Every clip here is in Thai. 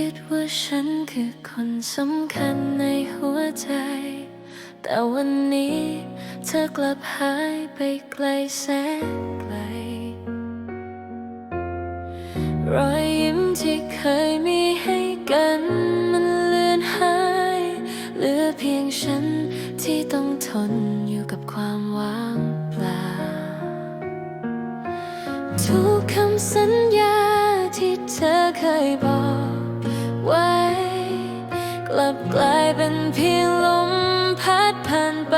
คิดว่าฉันคือคนสำคัญในหัวใจ แต่วันนี้เธอกลับหายไปไกลแสนไกล รอยยิ้มที่เคยมีให้กันมันเลือนหาย เหลือเพียงฉันที่ต้องทนอยู่กับความว่างเปล่า ทุกคำสัญญาที่เธอเคยบอก กลับกลายเป็นเพียงลมพัดผ่านไป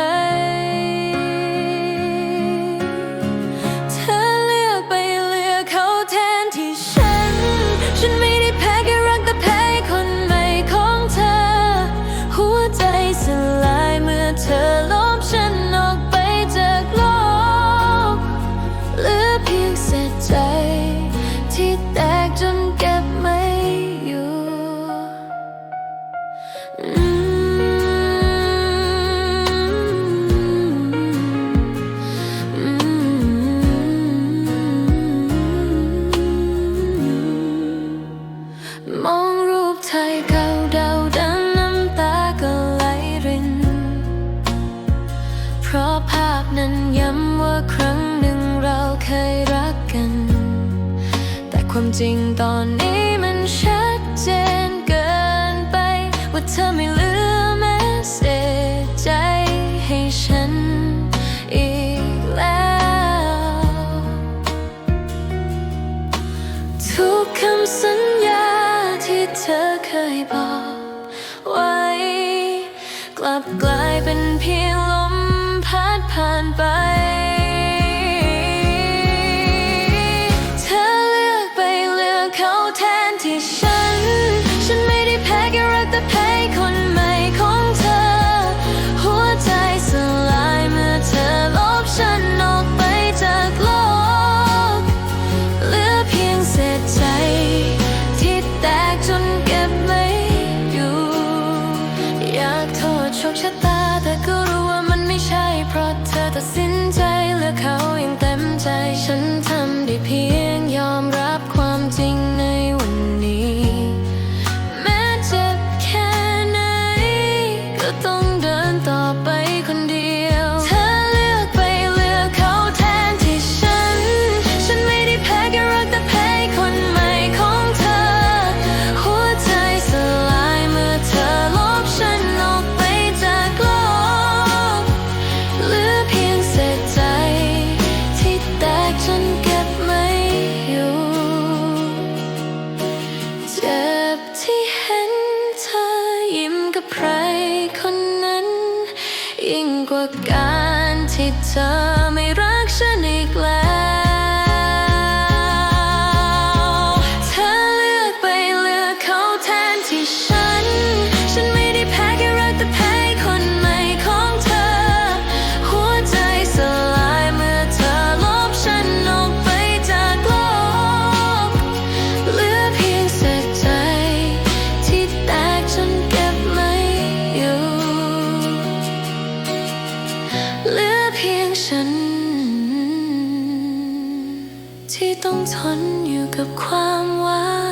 ความจริงตอนนี้มันชัดเจนเกินไป ว่าเธอไม่เหลือแม้เสียใจให้ฉันอีกแล้ว ทุกคำสัญญาที่เธอเคยบอกไว้ กลับกลายเป็นเพียงลมพัดผ่านไป การที่เธอไม่รักฉันอีกแล้ว ฉัน ที่ต้องทนอยู่กับความว่า